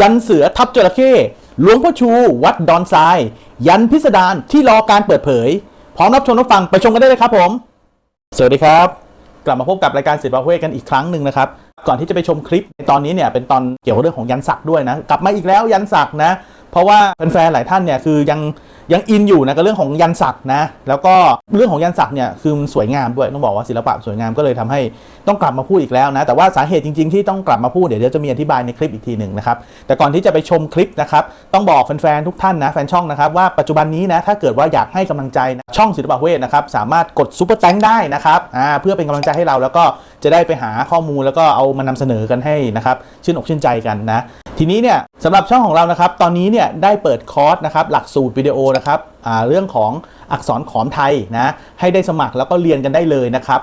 ยันเสือทับจระเข้หลวงพ่อชู วัดดอนทราย ยันพิสดารที่รอการเปิดเผย พร้อมรับชมรับฟังไปชมกันได้เลยครับผม สวัสดีครับ กลับมาพบกับรายการศิลปะเวทกันอีกครั้งหนึ่งนะครับ ก่อนที่จะไปชมคลิปในตอนนี้เนี่ยเป็นตอนเกี่ยวกับเรื่องของยันศักดิ์ด้วยนะ กลับมาอีกแล้วยันศักดิ์นะ เพราะว่าแฟนๆหลายท่านเนี่ยคือยัง ยังอินอยู่นะกับเรื่องของยันศักนะ แล้วก็เรื่องของยันศักเนี่ยคือมันสวยงามด้วยต้องบอกว่าศิลปะสวยงามก็เลยทำให้ต้องกลับมาพูดอีกแล้วนะ แต่ว่าสาเหตุจริง ๆ ที่ต้องกลับมาพูดเดี๋ยวจะมีอธิบายในคลิปอีกทีหนึ่งนะครับ แต่ก่อนที่จะไปชมคลิปนะครับต้องบอกแฟนๆทุกท่านนะแฟนช่องนะครับว่าปัจจุบันนี้นะถ้าเกิดว่าอยากให้กำลังใจนะช่องศิลปะเวทนะครับสามารถกดซุปเปอร์แตงได้นะครับอ่าเพื่อเป็นกำลังใจให้เราแล้วก็จะได้ไปหาข้อมูลแล้วก็เอามานำเสนอกันให้นะครับชื่นอกชื่นใจกันนะ ทีนี้เนี่ยสำหรับช่องของเรานะครับ ตอนนี้เนี่ยได้เปิดคอร์สนะครับหลักสูตรวิดีโอนะครับเรื่องของอักษรขอมไทยนะให้ได้สมัครแล้วก็เรียนกันได้เลยนะครับ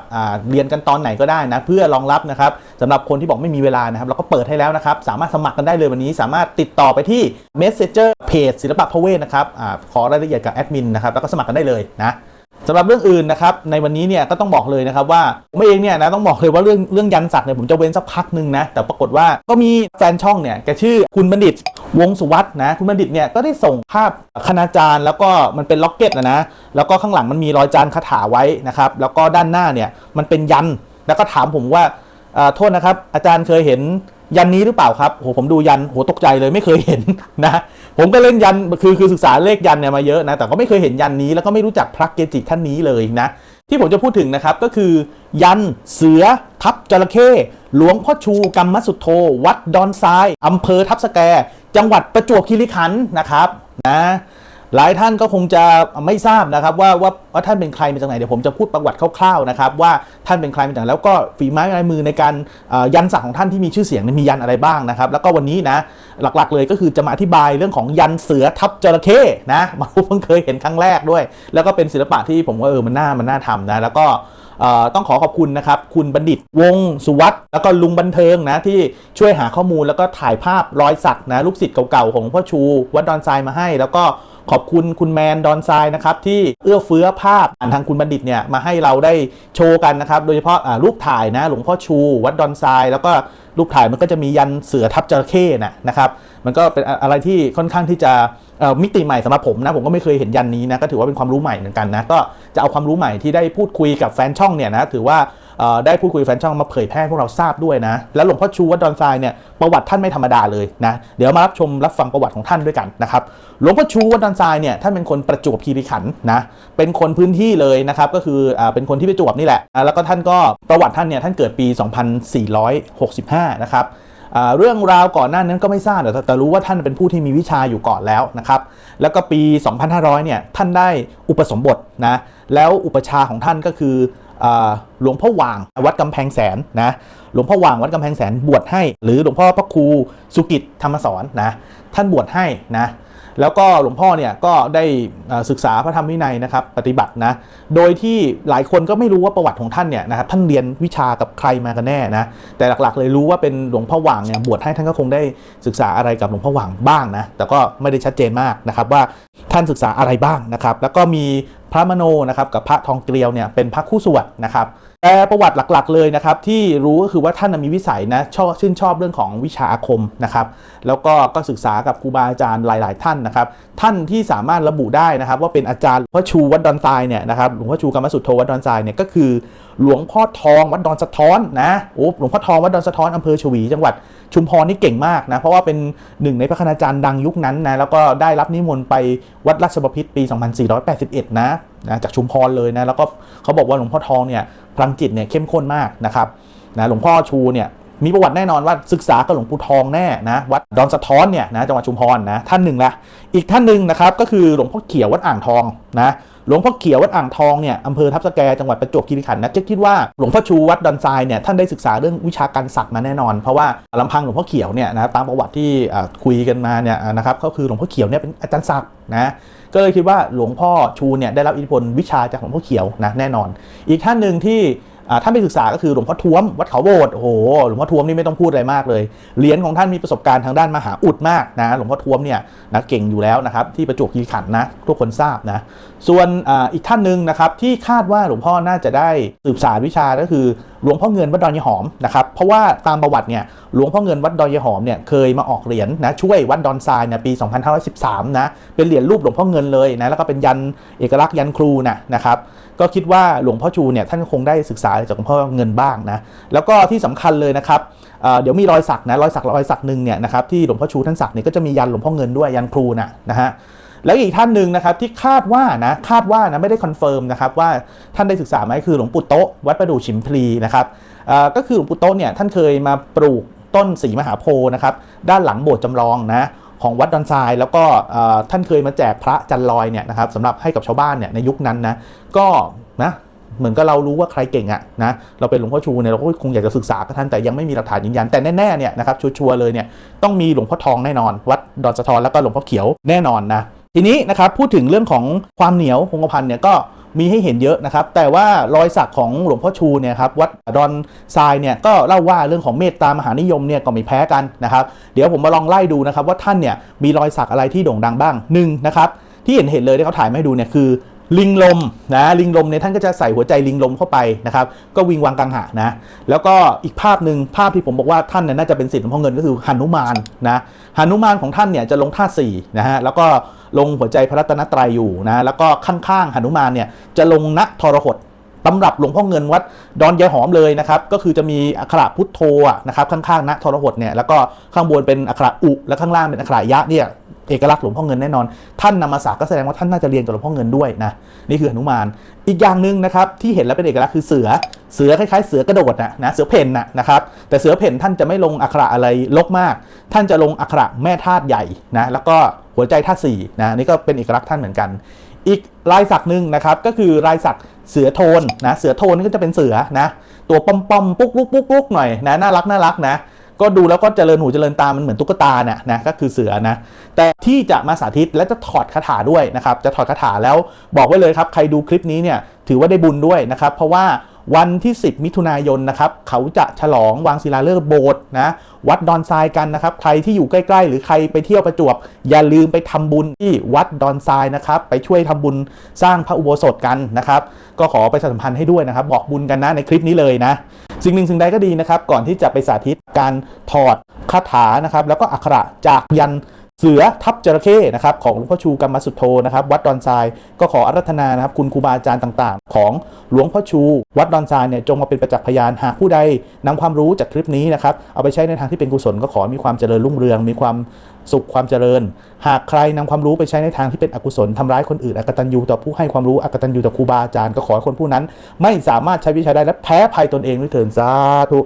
เรียนกันตอนไหนก็ได้นะเพื่อรองรับนะครับสำหรับคนที่บอกไม่มีเวลานะครับเราก็เปิดให้แล้วนะครับ สามารถสมัครกันได้เลยวันนี้ สามารถติดต่อไปที่ Messenger เพจศิลปะพเวทนะครับอขอรายละเอียดกับแอดมินนะครับแล้วก็สมัครกันได้เลยนะ สำหรับเรื่องอื่นนะครับในวันนี้เนี่ยก็ต้องบอกเลยนะครับว่าผมเองเนี่ยนะต้องบอกเลยว่าเรื่องเรื่องยันศักดิ์เนี่ยผมจะเว้นสักพักหนึ่งนะแต่ปรากฏว่าก็มีแฟนช่องเนี่ยแกชื่อคุณบัณฑิตวงสุวัฒน์นะคุณบัณฑิตเนี่ยก็ได้ส่งภาพคณาจารย์ แล้วก็มันเป็นล็อกเก็ตนะนะแล้วก็ข้างหลังมันมีรอยจานคาถาไว้นะครับแล้วก็ด้านหน้าเนี่ยมันเป็นยันแล้วก็ถามผมว่าอ่อโทษนะครับอาจารย์เคยเห็น ยันนี้หรือเปล่าครับโหผมดูยันโหตกใจเลยไม่เคยเห็นนะผมก็เล่นยันคือคือศึกษาเลขยันเนี่ยมาเยอะนะแต่ก็ไม่เคยเห็นยันนี้แล้วก็ไม่รู้จักพระเกจิท่านนี้เลยนะที่ผมจะพูดถึงนะครับก็คือ ยันเสือทับจระเข้หลวงพ่อชูกรรมสุโธวัดดอนทรายอำเภอทับสแก จังหวัดประจวบคีรีขันธ์นะครับนะ หลายท่านก็คงจะไม่ทราบนะครับว่าว่าว่าท่านเป็นใครมาจากไหนเดี๋ยวผมจะพูดประวัติคร่าวๆนะครับว่าท่านเป็นใครมาจากไหนแล้วก็ฝีไม้ลายมือในการยันศักดิ์ของท่านที่มีชื่อเสียงมียันอะไรบ้างนะครับแล้วก็วันนี้นะหลักๆเลยก็คือจะมาอธิบายเรื่องของยันเสือทับจระเข้นะมาเพิ่งเคยเห็นครั้งแรกด้วย แล้วก็เป็นศิลปะที่ผมว่าเออมันน่ามันน่าทำนะแล้วก็ต้องขอขอบคุณนะครับ คุณบัณฑิตวงสุวัสด์แล้วก็ลุงบันเทิงนะ ที่ช่วยหาข้อมูลแล้วก็ถ่ายภาพรอยสักนะ ลูกศิษย์เก่าๆ ของหลวงพ่อชู วัดดอนทรายมาให้ แล้วก็ ขอบคุณคุณแมนดอนทรายนะครับที่เอื้อเฟื้อภาพผ่านทางคุณบัณฑิตเนี่ยมาให้เราได้โชว์กันนะครับ โดยเฉพาะรูปถ่ายนะหลวงพ่อชู วัดดอนทรายแล้วก็รูปถ่ายมันก็จะมียันเสือทับจระเข้นะนะครับมันก็เป็นอะไรที่ค่อนข้างที่จะมิติใหม่สำหรับผมนะผมก็ไม่เคยเห็นยันนี้นะก็ถือว่าเป็นความรู้ใหม่เหมือนกันนะก็จะเอาความรู้ใหม่ที่ได้พูดคุยกับแฟนช่องเนี่ยนะถือว่า ได้พูดคุยแฟนช่องมาเผยแพร่พวกเราทราบด้วยนะ แล้วหลวงพ่อชูวัดดอนทรายเนี่ยประวัติท่านไม่ธรรมดาเลยนะเดี๋ยวมารับชมรับฟังประวัติของท่านด้วยกันนะครับหลวงพ่อชูวัดดอนทรายเนี่ยท่านเป็นคนประจวบคีรีขันธ์นะเป็นคนพื้นที่เลยนะครับก็คืออเป็นคนที่ประจวบนี่แหละ แล้วก็ท่านก็ประวัติท่านเนี่ยท่านเกิดปี 2465 นะครับเรื่องราวก่อนหน้านั้นก็ไม่ทราบแต่แต่รู้ว่าท่านเป็นผู้ที่มีวิชาอยู่ก่อนแล้วนะครับแล้วก็ปี 2500 เนี่ยท่านได้อุปสมบทนะแล้วอุปชาของท่านก็คือ หลวงพ่อหว่างวัดกำแพงแสนนะหลวงพ่อหว่างวัดกำแพงแสนบวชให้ หรือหลวงพ่อพระครูสุกิจธรรมสอนนะท่านบวชให้นะ แล้วก็หลวงพ่อเนี่ยก็ได้ศึกษาพระธรรมวินัยนะครับปฏิบัตินะโดยที่หลายคนก็ไม่รู้ว่าประวัติของท่านเนี่ยนะครับท่านเรียนวิชากับใครมากันแน่นะแต่หลักๆ เลยรู้ว่าเป็นหลวงพ่อหว่างเนี่ยบวชให้ท่านก็คงได้ศึกษาอะไรกับหลวงพ่อหว่างบ้างนะแต่ก็ไม่ได้ชัดเจนมากนะครับว่าท่านศึกษาอะไรบ้างนะครับแล้วก็มีพระมโนนะครับกับพระทองเกลียวเนี่ยเป็นพระคู่สวดนะครับ แต่ประวัติหลักๆเลยนะครับที่รู้ก็คือว่าท่านมีวิสัยนะชอบชื่นชอบเรื่องของวิชาอาคมนะครับแล้วก็ก็ศึกษากับครูบาอาจารย์หลาย ๆ ท่านนะครับท่านที่สามารถระบุได้นะครับว่าเป็นอาจารย์หลวงพ่อชูวัดดอนทรายเนี่ยนะครับหลวงพ่อชูกรรมสุทโธวัดดอนทรายเนี่ยก็คือ หลวงพ่อทองวัดดอนสะท้อนนะโอ้หลวงพ่อทองวัดดอนสะท้อนอำเภอฉวีจังหวัด ชุมพรนี่เก่งมากนะ เพราะว่าเป็นหนึ่งในพระคณาจารย์ดังยุคนั้นนะ แล้วก็ได้รับนิมนต์ไปวัดราชบพิตรปี 2481 นะนะจากชุมพรเลยนะ แล้วก็เขาบอกว่าหลวงพ่อทองเนี่ยพลังจิตเนี่ยเข้มข้นมากนะครับนะหลวงพ่อชูเนี่ยมีประวัติแน่นอนว่าศึกษากับหลวงปู่ทองแน่นะวัดดอนสะท้อนเนี่ยนะจังหวัดชุมพรนะท่านหนึ่งละอีกท่านหนึ่งนะครับก็คือหลวงพ่อเขียววัดอ่างทองนะ หลวงพ่อเขียววัดอ่างทองเนี่ยอำเภอทับสแกจังหวัดประจวบคีรีขันธ์นะเจ๊คิดว่าหลวงพ่อชูวัดดอนทรายเนี่ยท่านได้ศึกษาเรื่องวิชาการศักดิ์มาแน่นอน เพราะว่าลำพังหลวงพ่อเขียวเนี่ยนะตามประวัติที่คุยกันมาเนี่ยนะครับก็คือหลวงพ่อเขียวเนี่ยเป็นอาจารย์ศักดิ์นะก็เลยคิดว่าหลวงพ่อชูเนี่ยได้รับอิทธิพลวิชาจากหลวงพ่อเขียวนะแน่นอน อีกท่านหนึ่งที่ ท่านไปศึกษาก็คือหลวงพ่อท้วมวัดเขาโบสถ์โอ้โหหลวงพ่อท้วมนี่ไม่ต้องพูดอะไรมากเลยเหรียญของท่านมีประสบการณ์ทางด้านมหาอุดมากนะหลวงพ่อท้วมเนี่ยนะเก่งอยู่แล้วนะครับที่ประจวบคีรีขันธ์นะทุกคนทราบนะส่วนออีกท่านหนึ่งนะครับที่คาดว่าหลวงพ่อน่าจะได้สืบสารวิชาก็คือหลวงพ่อเงินวัดดอนยหอมนะครับเพราะว่าตามประวัติเนี่ยหลวงพ่อเงินวัดดอนยหอมเนี่ยเคยมาออกเหรียญนะช่วยวัดดอนทรายเนี่ยปี 2513 นะเป็นเหรียญรูปหลวงพ่อเงินเลยนะแล้วก็เป็นยันเอกลักษณ์ยันครูนะนะครับก็คิดว่าหลวงพ่อชูเนี่ยท่านคงได้ศึกษาจากหลวงพ่อเงินบ้างนะแล้วก็ที่สำคัญเลยนะครับเเดี๋ยวมีรอยสักนะรอยสักรอยสักหนึ่งเนี่ยนะครับที่หลวงพ่อชูท่านสักเนี่ยก็จะมียันหลวงพ่อเงินด้วยยันครูนะนะฮะ แล้วอีกท่านหนึ่งนะครับที่คาดว่านะคาดว่านะไม่ได้คอนเฟิร์มนะครับว่าท่านได้ศึกษาไหมคือหลวงปู่โตะวัดประดู่ฉิมพลีนะครับก็คือหลวงปู่โตะเนี่ยท่านเคยมาปลูกต้นสีมหาโพธิ์นะครับด้านหลังโบสถ์จำลองนะของวัดดอนทรายแล้วก็ท่านเคยมาแจกพระจันลอยเนี่ยนะครับสำหรับให้กับชาวบ้านเนี่ยในยุคนั้นนะก็นะเหมือนกับเรารู้ว่าใครเก่งอะนะเราเป็นหลวงพ่อชูเนี่ยเราก็คงอยากจะศึกษากับท่านแต่ยังไม่มีหลักฐานยืนยันแต่แน่ๆเนี่ยนะครับชัวร์เลยเนี่ยต้องมีหลวงพ่อทองแน่นอน วัดดอนสะทอนแล้วก็หลวงพ่อเขียวแน่นอนนะ ทีนี้นะครับพูดถึงเรื่องของความเหนียวคงกระพันเนี่ยก็มีให้เห็นเยอะนะครับ แต่ว่ารอยสักของหลวงพ่อชูเนี่ยครับวัดดอนทรายเนี่ยก็เล่าว่าเรื่องของเมตตามหานิยมเนี่ยก็ไม่แพ้กันนะครับ เดี๋ยวผมมาลองไล่ดูนะครับว่าท่านเนี่ยมีรอยสักอะไรที่โด่งดังบ้างหนึ่งนะครับที่เห็นเห็นเลยที่เขาถ่ายมาให้ดูเนี่ยคือลิงลมนะลิงลมเนี่ยท่านก็จะใส่หัวใจลิงลมเข้าไปนะครับก็วิงวังกังหะนะแล้วก็อีกภาพหนึ่งภาพที่ผมบอกว่าท่านเนี่ยน่าจะเป็นสิทธิ์หลวงพ่อเงินก็คือหนุมานนะหนุมานของท่านเนี่ยจะลงท่าสี่นะฮะแล้วก็ ลงหัวใจพระรัตนตรัยอยู่นะแล้วก็ข้างๆหนุมานเนี่ยจะลงณทรหดตำรับหลวงพ่อเงินวัดดอนยายหอมเลยนะครับ ก็คือจะมีอักขระพุทโธนะครับข้างๆณทรหดเนี่ยแล้วก็ข้างบนเป็นอักขระอุ และข้างล่างเป็นอักขระยะเนี่ย เอกลักษณ์หลวงพ่อเงินแน่นอน ท่านนำมาสักก็แสดงว่าท่านน่าจะเรียนกับหลวงพ่อเงินด้วยนะนี่คือหนุมาน อีกอย่างหนึ่งนะครับที่เห็นแล้วเป็นเอกลักษณ์คือเสือเสือคล้ายๆเสือกระโดดนะนะเสือเพ่นนะนะครับแต่เสือเพ่นท่านจะไม่ลงอักขระอะไรลกมาก ท่านจะลงอักขระแม่ธาตุใหญ่นะแล้วก็หัวใจธาตุสี่นะนี่ก็เป็นเอกลักษณ์ท่านเหมือนกัน อีกลายสักหนึ่งนะครับก็คือลายสักเสือโทนนะเสือโทนนี่ก็จะเป็นเสือนะตัวปอมปอมๆปุ๊กลุกปุ๊กลุกหน่อยนะน่ารักน่ารักนะ ก็ดูแล้วก็เจริญหูเจริญตา มันเหมือนตุ๊กตาเนี่ยนะก็คือเสือนะ แต่ที่จะมาสาธิตและจะถอดคาถาด้วยนะครับ จะถอดคาถาแล้วบอกไว้เลยครับ ใครดูคลิปนี้เนี่ยถือว่าได้บุญด้วยนะครับ เพราะว่า วันที่ 10 มิถุนายนนะครับเขาจะฉลองวางศิลาฤกษ์โบสถ์นะวัดดอนทรายกันนะครับใครที่อยู่ใกล้ๆ หรือใครไปเที่ยวประจวบ อย่าลืมไปทำบุญที่วัดดอนทรายนะครับไปช่วยทำบุญสร้างพระอุโบสถกันนะครับก็ขอไปสัมพันธ์ให้ด้วยนะครับ บอกบุญกันนะในคลิปนี้เลยนะสิ่งหนึ่งสิ่งใดก็ดีนะครับ ก่อนที่จะไปสาธิตการถอดคาถานะครับแล้วก็อักขระจากยัน เสือทับจระเข้นะครับของหลวงพ่อชูกรรมสุทโธนะครับวัดดอนทรายก็ขออารัธนานะครับคุณครูบาอาจารย์ต่างๆ ของหลวงพ่อชู วัดดอนทรายเนี่ยจงมาเป็นประจักษ์พยานหากผู้ใดนำความรู้จากคลิปนี้นะครับเอาไปใช้ในทางที่เป็นกุศลก็ขอมีความเจริญรุ่งเรือง มีความสุขความเจริญ หากใครนำความรู้ไปใช้ในทางที่เป็นอกุศลทำร้ายคนอื่นอกตัญญูต่อผู้ให้ความรู้อกตัญญูต่อครูบาอาจารย์ก็ขอให้คนผู้นั้น ไม่สามารถใช้วิชาได้และแพ้ภัยตนเองด้วยเถินสาธุ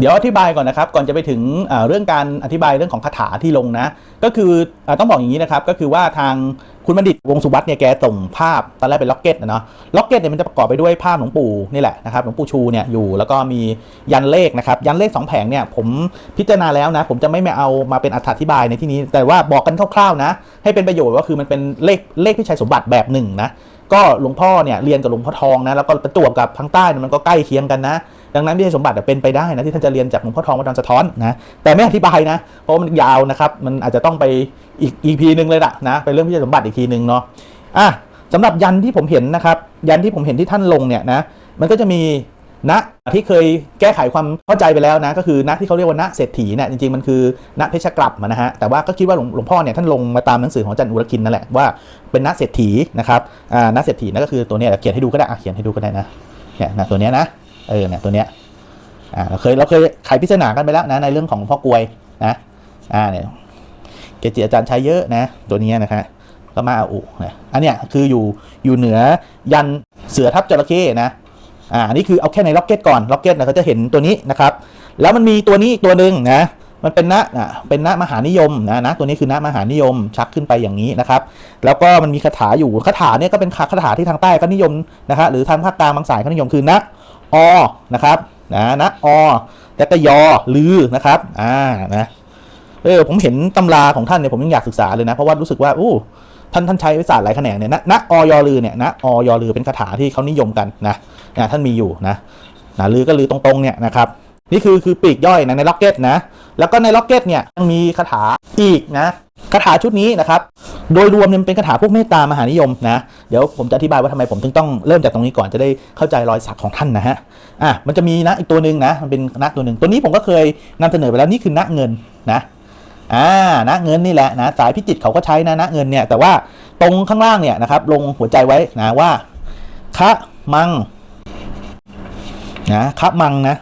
เดี๋ยวอธิบายก่อนนะครับ ก่อนจะไปถึงเรื่องการอธิบายเรื่องของคาถาที่ลงนะ ก็คืออต้องบอกอย่างนี้นะครับ ก็คือว่าทางคุณบัณฑิตวงสุวัตเนี่ยแกส่งภาพตอนแรกเป็นล็อกเก็ตนะเนาะล็อกเก็ตเนี่ยมันจะประกอบไปด้วยภาพหลวงปู่นี่แหละนะครับหลวงปู่ชูเนี่ยอยู่แล้วก็มียันเลขนะครับ ยันเลขสองแผงเนี่ยผมพิจารณาแล้วนะ ผมจะไม่ไม่เอามาเป็นอธิบายในที่นี้ แต่ว่าบอกกันคร่าวๆนะ ให้เป็นประโยชน์ก็คือมันเป็นเลขเลขพิชัยสมบัติแบบหนึ่งนะ ก็หลวงพ่อเนี่ยเรียนกับหลวงพ่อทองนะแล้วก็ประจวบกับทางใต้นี่มันก็ใกล้เคียงกันนะ ดังนั้นพิชัยสมบัติเป็นไปได้นะที่ท่านจะเรียนจากหลวงพ่อทองวัดดอนสะท้อนนะแต่ไม่อธิบายนะ เพราะมันยาวนะครับมันอาจจะต้องไปอีกอีพีหนึ่งเลยละนะเป็นเรื่องพิชัยสมบัติอีกทีหนึ่งเนาะอะสำหรับยันที่ผมเห็นนะครับยันที่ผมเห็นที่ท่านลงเนี่ยนะมันก็จะมี ณที่เคยแก้ไขความเข้าใจไปแล้วนะ ก็คือณที่เขาเรียกว่าณเศรษฐีเนี่ยจริงๆมันคือณเพชรกลับนะฮะแต่ว่าก็คิดว่าหลวงพ่อเนี่ยท่านลงมาตามหนังสือของอาจันอุรคินนั่นแหละว่าเป็นณเศรษฐีนะครับอ่าณเศรษฐีนั่นก็คือตัวเนี้ยเขียนให้ดูก็ได้อะเขียนให้ดูก็ได้นะเนี่ยนะตัวเนี้ยนะเออเนี่ยตัวเนี้ยอ่าเราเคยเราเคยไขพิจารณากันไปแล้วนะในเรื่องของพ่อกลวยนะอ่าเนี่ยเกจิอาจารย์ใช้เยอะนะตัวเนี้ยนะฮะก็มาเอาอุเนี่ยอันเนี้ยคืออยู่อยู่เหนือยันเสือทับจระเข้นะ อ่าอันนี้คือเอาแค่ในล็อกเก็ตก่อนล็อกเก็ตนะเขาจะเห็นตัวนี้นะครับแล้วมันมีตัวนี้อีกตัวหนึ่งนะมันเป็นณอะเป็นณมหานิยมนะนะตัวนี้คือณมหานิยมชักขึ้นไปอย่างนี้นะครับ แล้วก็มันมีคาถาอยู่คาถาเนี่ยก็เป็นคาถาที่ทางใต้ก็นิยมนะครับหรือทางภาคกลางบางสายก็นิยมคือณอนะครับนะณอแล้วก็ยอลือนะครับอ่านะเออผมเห็นตำราของท่านเนี่ยผมยังอยากศึกษาเลยนะ เพราะว่ารู้สึกว่าอู้ ท่านท่านใช้วิสาหลายแขนงเนี่ยณณอยอลือเนี่ยณอยอลือเป็นคาถาที่เขานิยมกันนะนะท่านมีอยู่นะนะลือก็ลือตรงๆเนี่ยนะครับนี่คือคือปีกย่อยนะในล็อกเก็ตนะแล้วก็ในล็อกเก็ตเนี่ยยังมีคาถาอีกนะคาถาชุดนี้นะครับ โดยรวมเนี่ยเป็นคาถาพวกเมตตามหานิยมนะ เดี๋ยวผมจะอธิบายว่าทำไมผมถึงต้องเริ่มจากตรงนี้ก่อนจะได้เข้าใจรอยสักของท่านนะฮะ อะมันจะมีนะอีกตัวหนึ่งนะ มันเป็นนะตัวหนึ่งตัวนี้ผมก็เคยนำเสนอไปแล้วนี่คือนะเงินนะ อ่านะเงินนี่แหละนะสายพิจิตเขาก็ใช้นะนะเงินเนี่ยแต่ว่าตรงข้างล่างเนี่ยนะครับลงหัวใจไว้นะว่าคะมังนะคะมังนะ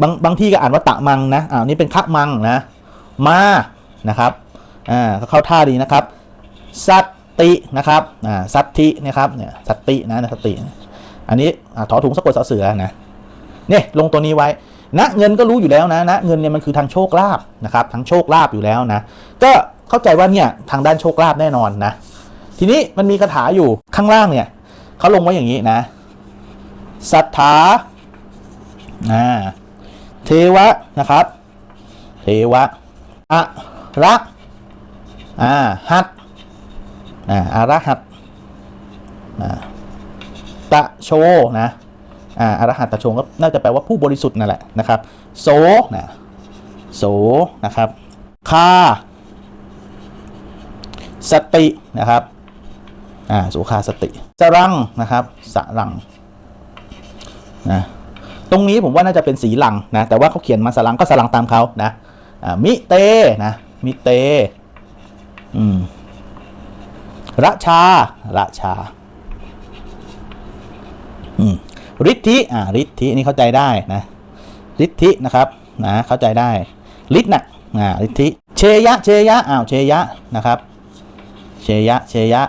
บางบางที่ก็อ่านว่าตะมังนะอ่านี่เป็นคะมังนะมานะครับอ่าเข้าท่าดีนะครับ สัตตินะครับอ่าสัตตินะครับเนี่ยสัตตินะสัตติ อันนี้อ่าถอถุงสะกดสอเสือนะเนี่ยลงตัวนี้ไว้ ณเงินก็รู้อยู่แล้วนะณเงินเนี่ยมันคือทางโชคลาภนะครับทางโชคลาภอยู่แล้วนะ ก็เข้าใจว่าเนี่ยทางด้านโชคลาภแน่นอนนะ ทีนี้มันมีคาถาอยู่ข้างล่างเนี่ยเขาลงไว้อย่างนี้นะสัทธาอ่าเทวะนะครับ เทวะอะระอ่าหัดอ่าอาระหัดอ่าตะโชนะ อ่าอรหัตตะโชก็น่าจะแปลว่าผู้บริสุทธิ์นั่นแหละนะครับ โสนะโสนะครับคาสตินะครับอ่าสุขาสติ สรังนะครับสรังนะตรงนี้ผมว่าน่าจะเป็นสีหลังนะแต่ว่าเขาเขียนมาสลังก็สลังตามเขานะอ่ามิเตนะมิเตอืมระชาระชาอืม ฤทธิอ่าฤทธินี่เข้าใจได้นะฤทธินะครับนะเข้าใจได้ฤทธิ์นะอ่าฤทธิเชยะเชยะอ้าวเชยะนะครับเชยะเชยะ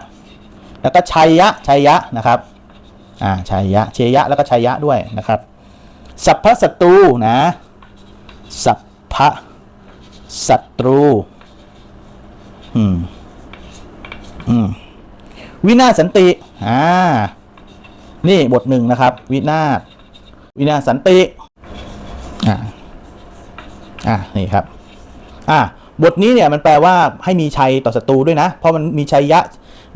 แล้วก็ชัยยะชัยยะนะครับอ่าชัยยะเชยะแล้วก็ชัยยะด้วยนะครับสัพพศัตรูนะสัพพศัตรูอืมอืมวินาศสันติ อ่า นี่บทหนึ่งนะครับ วินาศวินาศสันติอ่าอ่านี่ครับ อ่าบทนี้เนี่ยมันแปลว่าให้มีชัยต่อศัตรูด้วยนะ เพราะมันมีชัยยะ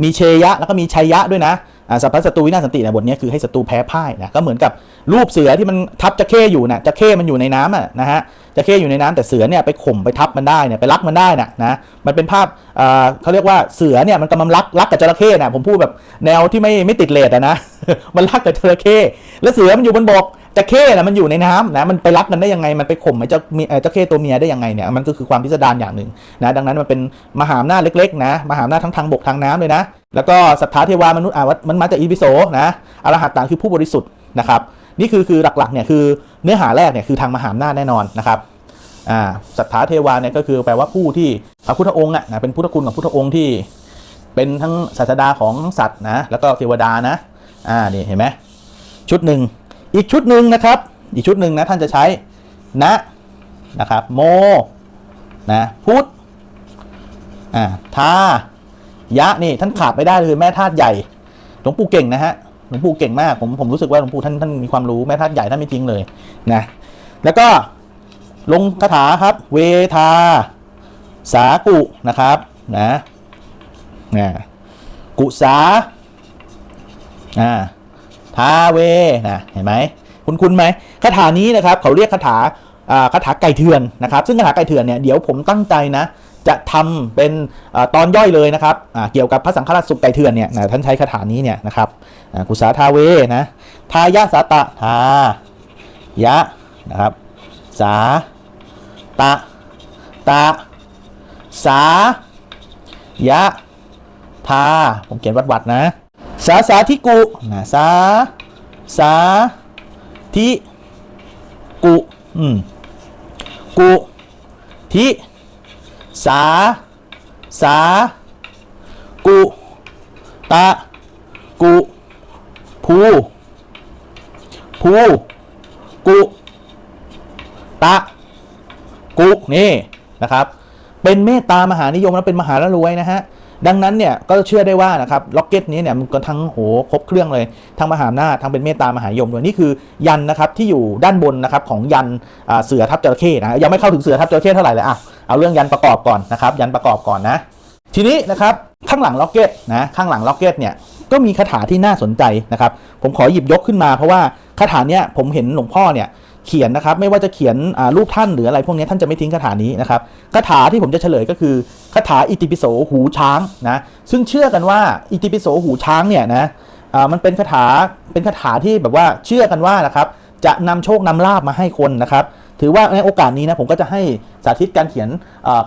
มีเชยะ แล้วก็มีชัยยะด้วยนะอ่าสัพพศัตรูวินาศสันติเนี่ยบทนี้คือให้ศัตรูแพ้พ่ายนะก็เหมือนกับรูปเสือที่มันทับจะเข้อยู่นะจะเข้มันอยู่ในน้ำอะนะฮะจะเข้อยู่ในน้ำแต่เสือเนี่ยไปข่มไปทับมันได้เนี่ยไปรักมันได้น่ะนะมันเป็นภาพอ่าเขาเรียกว่าเสือเนี่ยมันกำลังรักรักกับจระเข้น่ะผมพูดแบบแนวที่ไม่ไม่ติดเลทอะนะ มันรักกับจระเข้แล้วเสือมันอยู่บนบกจระเข้นะมันอยู่ในน้ำนะมันไปรักกันได้ยังไงมันไปข่มไอ้เจ้าเอ่อเจ้าเข้ตัวเมียได้ยังไงเนี่ยมันก็คือความพิสดารอย่างหนึ่งนะดังนั้นมันเป็นมหาอำนาจเล็กๆนะมหาอำนาจทั้งทางบกทางน้ำเลยนะ แล้วก็สัทธาเทวามนุษย์อาวัดมันมาจากอีพิโสนะอรหัตตางคือผู้บริสุทธิ์นะครับนี่คือคือหลักๆเนี่ยคือเนื้อหาแรกเนี่ยคือทางมหาอำนาจแน่นอนนะครับอ่าสัทธาเทวาเนี่ยก็คือแปลว่าผู้ที่พระพุทธองค์อะนะเป็นพุทธคุณของพุทธองค์ที่ เป็นทั้งศาสดาของสัตว์นะแล้วก็เทวดานะ อ่านี่เห็นไหมชุดหนึ่งอีกชุดหนึ่งนะครับ อีกชุดหนึ่งนะท่านจะใช้นะนะครับโมนะพุทธอ่าทายะนี่ท่านขาดไม่ได้เลยแม่ธาตุใหญ่หลวงปู่เก่งนะฮะหลวงปู่เก่งมากผมผมรู้สึกว่าหลวงปู่ท่านท่านมีความรู้แม่ธาตุใหญ่ท่านไม่ทิ้งเลยนะแล้วก็ลงคาถาครับ เวทา สากุนะครับนะนะกุสา อ่าทาเวนะเห็นไหมคุณคุณไหมคาถานี้นะครับเขาเรียกคาถาคาถาไก่เถื่อนนะครับ ซึ่งคาถาไก่เถื่อนเนี่ยเดี๋ยวผมตั้งใจนะจะทำเป็นอตอนย่อยเลยนะครับเกี่ยวกับพระสังฆราชสุขไก่เถื่อนเนี่ยท่านใช้คาถานี้เนี่ยนะครับกุสาทาเวนะทายะสาตะทายะนะครับสาตะตะสายะทาผมเขียนวัดวัดๆนะ สาสาทิกุนะสาสาทิกุอืมกุทิสาสากุตะกุภูภูกุตะกุนี่นะครับ เป็นเมตตามหานิยมและเป็นมหาละรวยนะฮะ ดังนั้นเนี่ยก็เชื่อได้ว่านะครับล็อกเก็ตนี้เนี่ยมันก็ทั้งโหครบเครื่องเลยทั้งมหาอำนาจทั้งเป็นเมตตามหายมด้วยนี่คือยันนะครับที่อยู่ด้านบนนะครับของยันเสือทับจระเข้นะยังไม่เข้าถึงเสือทับจระเข้เท่าไหร่เลยอะเอาเรื่องยันประกอบก่อนนะครับยันประกอบก่อนนะทีนี้นะครับข้างหลังล็อกเก็ตนะข้างหลังล็อกเก็ตเนี่ยก็มีคาถาที่น่าสนใจนะครับผมขอหยิบยกขึ้นมาเพราะว่าคาถาเนี้ยผมเห็นหลวงพ่อเนี่ย เขียนนะครับ ไม่ว่าจะเขียนรูปท่านหรืออะไรพวกนี้ท่านจะไม่ทิ้งคาถานี้นะครับคาถาที่ผมจะเฉลยก็คือคาถาอิติปิโสหูช้างนะซึ่งเชื่อกันว่าอิติปิโสหูช้างเนี่ยนะมันเป็นคาถาเป็นคาถาที่แบบว่าเชื่อกันว่านะครับจะนำโชคนำลาบมาให้คนนะครับ ถือว่าในโอกาสนี้นะผมก็จะให้สาธิตการเขียน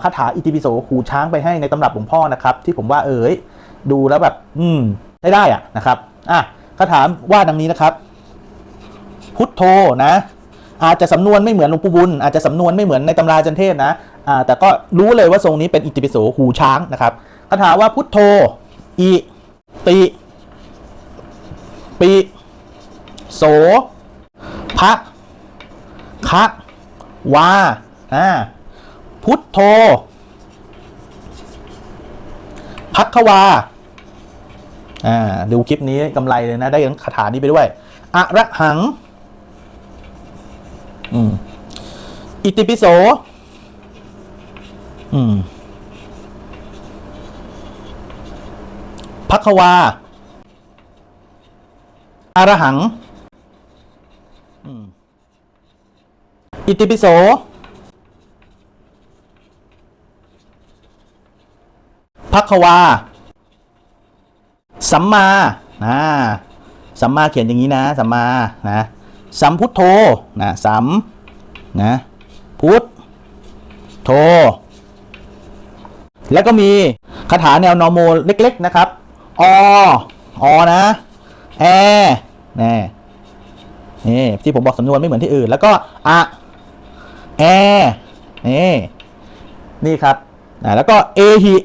คาถาอิติปิโสหูช้างไปให้ในตำรับหลวงพ่อนะครับ ที่ผมว่าเอยดูแล้วแบบ อืมได้ได้อะนะครับอะคาถาว่าดังนี้นะครับ พุทโธนะ อาจจะสำนวนไม่เหมือนหลวงปู่บุญ อาจจะสำนวนไม่เหมือนในตำราจันเทศนะแต่ก็รู้เลยว่าทรงนี้เป็นอิติปิโสหูช้างนะครับคาถาว่าพุทโธอิติปิโสพระคะวาอ่าพุทโธพักควาอ่าดูคลิปนี้กำไรเลยนะ ได้คาถานี้ไปด้วยอะระหัง อืม อิติปิโส อืมพักวาอารหังอืมอิติปิโส พักวา สัมมา นะ สัมมาเขียนอย่างนี้นะ สัมมา นะ สัมพุทโธ นะ สัม นะ พุทโธแล้วก็มีคาถาแนวนอร์โมเล็ก ๆ นะครับ ออนะ แอแน่นี่ที่ผมบอกสำนวนไม่เหมือนที่อื่น แล้วก็อะแอนี่นี่ครับนะแล้วก็เอหิ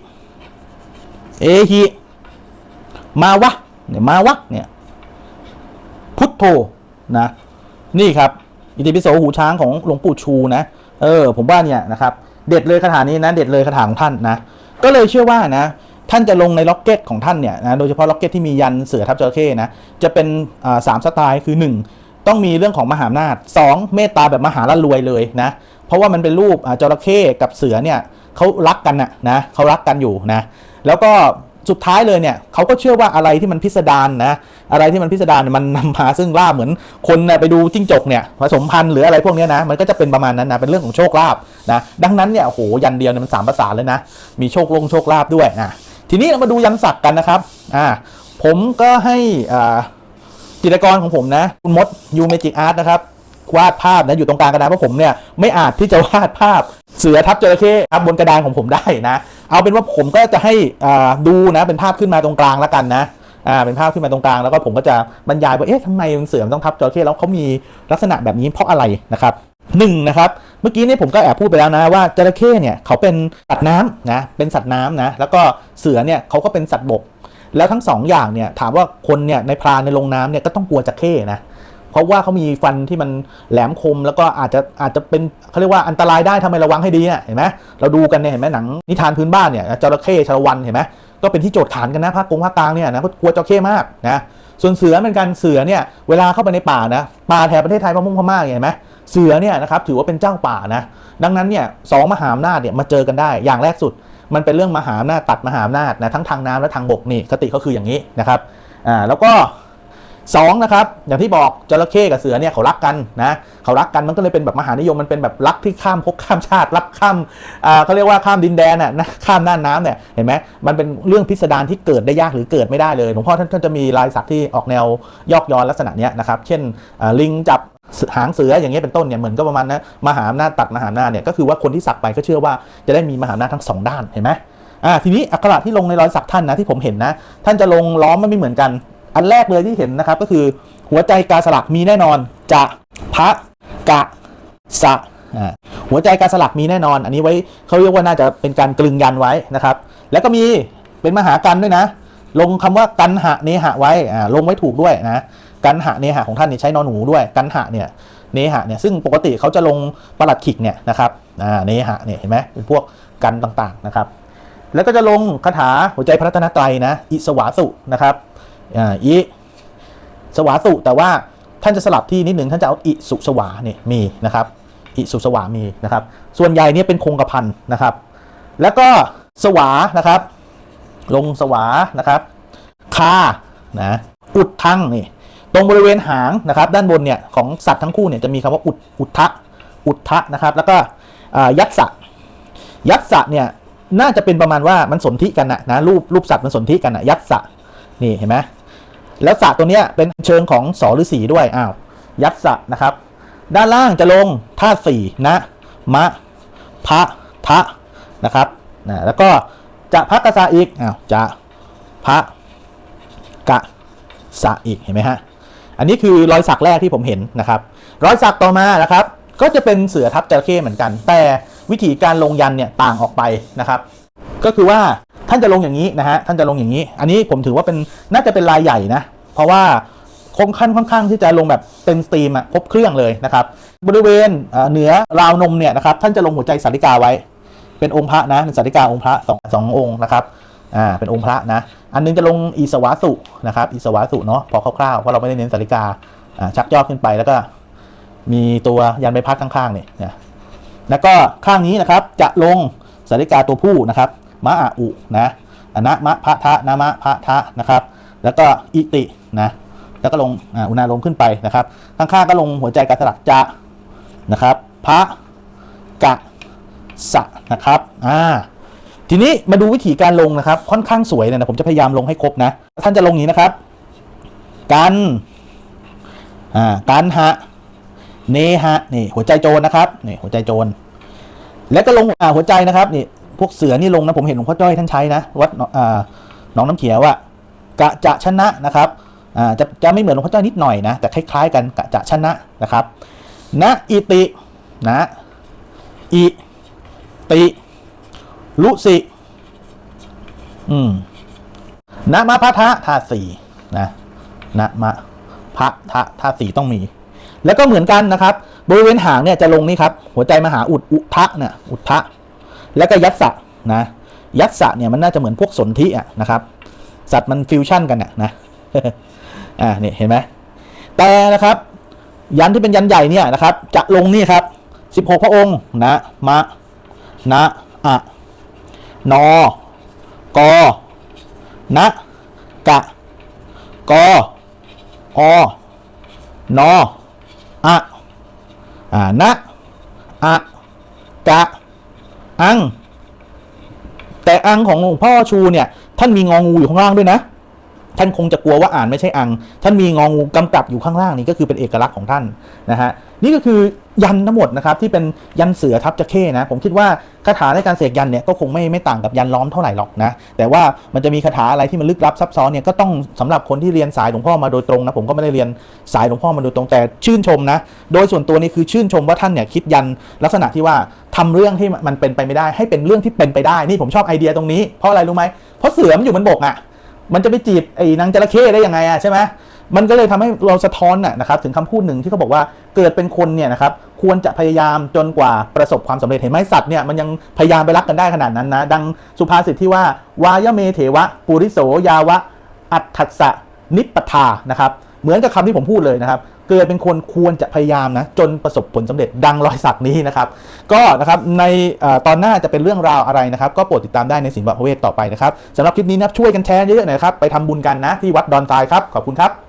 เอหิมาวะเนี่ยมาวะเนี่ยพุทโธนะ นี่ครับ อิติปิโสหูช้างของหลวงปู่ชูนะ เออ ผมว่าเนี่ยนะครับ เด็ดเลยคาถานี้นะ เด็ดเลยคาถาของท่านนะ ก็เลยเชื่อว่านะ ท่านจะลงในล็อกเก็ตของท่านเนี่ยนะ โดยเฉพาะล็อกเก็ตที่มียันเสือทับจระเข้นะ จะเป็นสามสไตล์คือ 1 ต้องมีเรื่องของมหาอำนาจสองเมตตาแบบมหาละรวยเลยนะ เพราะว่ามันเป็นรูปอ่าจระเข้กับเสือเนี่ยเขารักกันนะนะเขารักกันอยู่นะ แล้วก็ สุดท้ายเลยเนี่ยเขาก็เชื่อว่าอะไรที่มันพิสดารนะอะไรที่มันพิสดารเนี่ยมันนำมาซึ่งลาบเหมือนคนนะไปดูจิ้งจกเนี่ยผสมพันธุ์หรืออะไรพวกนี้นะมันก็จะเป็นประมาณนั้นนะเป็นเรื่องของโชคลาภนะดังนั้นเนี่ยโหยันเดียวเนี่ยมันสามภาษาเลยนะมีโชคลงโชคลาภด้วยนะทีนี้เรามาดูยันศักดิ์กันนะครับอ่าผมก็ให้อ่าจิตรกรของผมนะคุณมดยูเมจิกอาร์ตนะครับวาดภาพนะอยู่ตรงกลางกระดานเพราะผมเนี่ยไม่อาจที่จะวาดภาพ เสือทับจระเข้ครับบนกระดานของผมได้นะ เอาเป็นว่าผมก็จะให้อ่าดูนะเป็นภาพขึ้นมาตรงกลางแล้วกันนะอ่าเป็นภาพขึ้นมาตรงกลางแล้วก็ผมก็จะบรรยายว่าเอ๊ะทำไมเสือมต้องทับจระเข้แล้วเขามีลักษณะแบบนี้เพราะอะไรนะครับหนึ่งนะครับเมื่อกี้เนี่ยผมก็แอบพูดไปแล้วนะว่าจระเข้เนี่ยเขาเป็นสัตว์น้ำนะเป็นสัตว์น้ำนะแล้วก็เสือเนี่ยเขาก็เป็นสัตว์บก แล้วทั้งสองอย่างเนี่ยถามว่าคนเนี่ยในพรานในลงน้ำเนี่ยก็ต้องกลัวจระเข้นะเพราะว่าเขามีฟันที่มันแหลมคมแล้วก็อาจจะอาจจะเป็นเขาเรียกว่าอันตรายได้ทำไมระวังให้ดีเนี่ยเห็นไหมเราดูกันเนี่ยเห็นไหมหนังนิทานพื้นบ้านเนี่ยจระเข้ชาละวันเห็นไหมก็เป็นที่โจทย์ขานกันนะภาคกงภาคกลางเนี่ยนะก็กลัวจระเข้มากนะส่วนเสือเป็นการเสือเนี่ยเวลาเข้าไปในป่านะป่าแถบประเทศไทยพม่งพม่าเนี่ยเห็นไหมเสือเนี่ยนะครับถือว่าเป็นเจ้าป่านะดังนั้นเนี่ยสองมหาอำนาจเนี่ยมาเจอกันได้อย่างแรกสุด มันเป็นเรื่องมหาอำนาจตัดมหาอำนาจนะทั้งทางน้ำและทางบกนี่คติก็คืออย่างนี้นะครับอ่าแล้วก็ สองนะครับอย่างที่บอกจระเข้กับเสือเนี่ยเขารักกันนะเขารักกันมันก็เลยเป็นแบบมหานิยมมันเป็นแบบรักที่ข้ามภพข้ามชาติรักข้ามอ่าเขาเรียกว่าข้ามดินแดนน่ะนะข้ามน่านน้ำเนี่ยเห็นไหมมันเป็นเรื่องพิสดารที่เกิดได้ยากหรือเกิดไม่ได้เลยหลวงพ่อท่านจะมีลายสักที่ออกแนวยอกย้อนลักษณะเนี้ยนะครับเช่นลิงจับหางเสืออย่างเงี้ยเป็นต้นเนี่ยเหมือนก็ประมาณนะมหาอำนาจตัดมหาอำนาจเนี่ยก็คือว่าคนที่สักไปก็เชื่อว่าจะได้มีมหาอำนาจทั้งสองด้านเห็นไหมอ่าทีนี้อักขระที่ลงในรอยสักท่านนะที่ผมเห็นนะ ท่านจะลงล้อมมันไม่เหมือนกัน อันแรกเลยที่เห็นนะครับก็คือหัวใจกาสลักมีแน่นอน จะพระกะสะหัวใจกาสลักมีแน่นอน อันนี้ไว้เขาเรียกว่าน่าจะเป็นการกลึงยันไว้นะครับ แล้วก็มีเป็นมหากันด้วยนะ ลงคำว่ากันหะเนหะไว้ลงไว้ถูกด้วยนะกันหะเนหะของท่านเนี่ยใช้นอนหนูด้วยกันหะเนี่ยเนหะเนี่ยซึ่งปกติเขาจะลงประหลัดขิกเนี่ยนะครับเนหะเนี่ยเห็นไหมเป็นพวกกันต่างๆนะครับ แล้วก็จะลงคาถาหัวใจพระรัตนตรัยนะอิสวาสุนะครับ อ่าอิสวาสุแต่ว่าท่านจะสลับที่นิดหนึ่งท่านจะเอาอิสุสวาเนี่ยมีนะครับอิสุสวามีนะครับ ส่วนใหญ่เนี่ยเป็นคงกระพันนะครับ แล้วก็สวานะครับ ลงสวานะครับคานะอุดทั้งนี่ตรงบริเวณหางนะครับ ด้านบนเนี่ยของสัตว์ทั้งคู่เนี่ยจะมีคำว่าอุดอุทธะอุทธะนะครับ แล้วก็อ่ายัตสะยัตสะเนี่ยน่าจะเป็นประมาณว่ามันสนธิกันนะนะรูปรูปสัตว์มันสนธิกันนะยัตสะ นี่เห็นไหมแล้วสะตัวเนี้ยเป็นเชิงของสอหรือสีด้วยอ้าวยัตสะนะครับ ด้านล่างจะลงธาตุสี่นะมะพระทะนะครับนะแล้วก็จะพักกษาอีกอ้าวจะพระกะสะอีกเห็นไหมฮะอันนี้คือรอยสักแรกที่ผมเห็นนะครับ รอยสักต่อมานะครับ ก็จะเป็นเสือทับจระเข้เหมือนกัน แต่วิธีการลงยันเนี่ยต่างออกไปนะครับ ก็คือว่าานจะลงอย่างนี้นะฮะท่านจะลงอย่างนี้ อันนี้ผมถือว่าเป็นน่าจะเป็นลายใหญ่นะ เพราะว่าคงขั้นค่อนข้างที่จะลงแบบเต็มสตรีมอะครบเครื่องเลยนะครับบริเวณเหนือราวนมเนี่ยนะครับท่านจะลงหัวใจสาริกาไว้ เป็นองค์พระนะเป็นสาริกาองค์พระสองสององค์นะครับอ่าเป็นองค์พระนะ อันนึงจะลงอีสวาสุนะครับอีสวาสุเนาะพอคร่าวๆเพราะเราไม่ได้เน้นสาริกาอ่าชักยอดขึ้นไปแล้วก็ มีตัวยันใบพัดข้างๆเนี่ยนะแล้วก็ข้างนี้นะครับจะลงสาริกาตัวผู้นะครับ มะอะอุนะอนะมะพะทะนะมะพะทะนะครับ แล้วก็อิตินะแล้วก็ลงอุณาลงขึ้นไปนะครับข้างๆก็ลงหัวใจกระสลักจะนะครับพระกะสะนะครับอ่าทีนี้มาดูวิธีการลงนะครับ ค่อนข้างสวยเลยนะผมจะพยายามลงให้ครบนะ ท่านจะลงอย่างนี้นะครับ กันอ่ากันหะเนฮะนี่หัวใจโจรนะครับนี่หัวใจโจรแล้วก็ลงอ่าหัวใจนะครับนี่ พวกเสือนี่ลงนะผมเห็นหลวงพ่อจ้อยท่านใช้นะวัดหนองน้ำเขียวอะกะจะชนะนะครับจะจะไม่เหมือนหลวงพ่อจ้อยนิดหน่อยนะแต่คล้ายๆ กันกะจะชนะนะครับนะอิตินะอิติลุสิอืมนะมะพะทะธาตุสี่นะนะมะพะทะธาตุสี่ต้องมี แล้วก็เหมือนกันนะครับ บริเวณหางเนี่ยจะลงนี่ครับ หัวใจมหาอุดอุทะเนี่ยอุทะ แล้วก็ยัตสะนะยัตสะเนี่ยมันน่าจะเหมือนพวกสนธิอะนะครับ สัตว์มันฟิวชั่นกันน่ะนะอ่านี่เห็นไหมแต่นะครับยันที่เป็นยันใหญ่เนี่ยนะครับจะลงนี่ครับสิบหกพระองค์นะมะนะอะนอกอนะกะกออนออะอ่านะอะกะ อัง แต่อังของหลวงพ่อชูเนี่ย ท่านมีงองูอยู่ข้างล่างด้วยนะ ท่านคงจะกลัวว่าอ่านไม่ใช่อัง ท่านมีงองูกำกับอยู่ข้างล่างนี่ก็คือเป็นเอกลักษณ์ของท่านนะฮะ นี่ก็คือยันทั้งหมดนะครับที่เป็นยันเสือทับจระเข้นะ ผมคิดว่าคาถาในการเสกยันเนี่ยก็คงไม่ไม่ต่างกับยันล้อมเท่าไหร่หรอกนะ แต่ว่ามันจะมีคาถาอะไรที่มันลึกลับซับซ้อนเนี่ยก็ต้องสำหรับคนที่เรียนสายหลวงพ่อมาโดยตรงนะผมก็ไม่ได้เรียนสายหลวงพ่อมาโดยตรงแต่ชื่นชมนะ โดยส่วนตัวนี่คือชื่นชมว่าท่านเนี่ยคิดยันลักษณะที่ว่าทำเรื่องที่มันเป็นไปไม่ได้ ให้เป็นเรื่องที่เป็นไปได้นี่ผมชอบไอเดียตรงนี้เพราะอะไรรู้ไหมเพราะเสือมันอยู่บนบกอะ มันจะไปจีบไอ้นางจระเข้ได้ยังไงอะใช่ไหมมันก็เลยทำให้เราสะท้อนน่ะนะครับถึงคำพูดหนึ่งที่เขาบอกว่าเกิดเป็นคนเนี่ยนะครับควรจะพยายามจนกว่าประสบความสำเร็จเห็นไหมสัตว์เนี่ยมันยังพยายามไปรักกันได้ขนาดนั้นนะดังสุภาษิตที่ว่าวายเมเถวะปุริโสยาวะ อัตถัสสะนิปปทานะครับ เหมือนกับคำที่ผมพูดเลยนะครับ เกิดเป็นคนควรจะพยายามนะ จนประสบผลสำเร็จดังรอยสักนี้นะครับ ก็นะครับในอตอนหน้าจะเป็นเรื่องราวอะไรนะครับ ก็โปรดติดตามได้ในสินบัพเวทต่อไปนะครับสำหรับคลิปนี้นับช่วยกันแชร์เยอะๆหน่อยนะครับ ไปทำบุญกันนะที่วัดดอนทรายครับ ขอบคุณครับ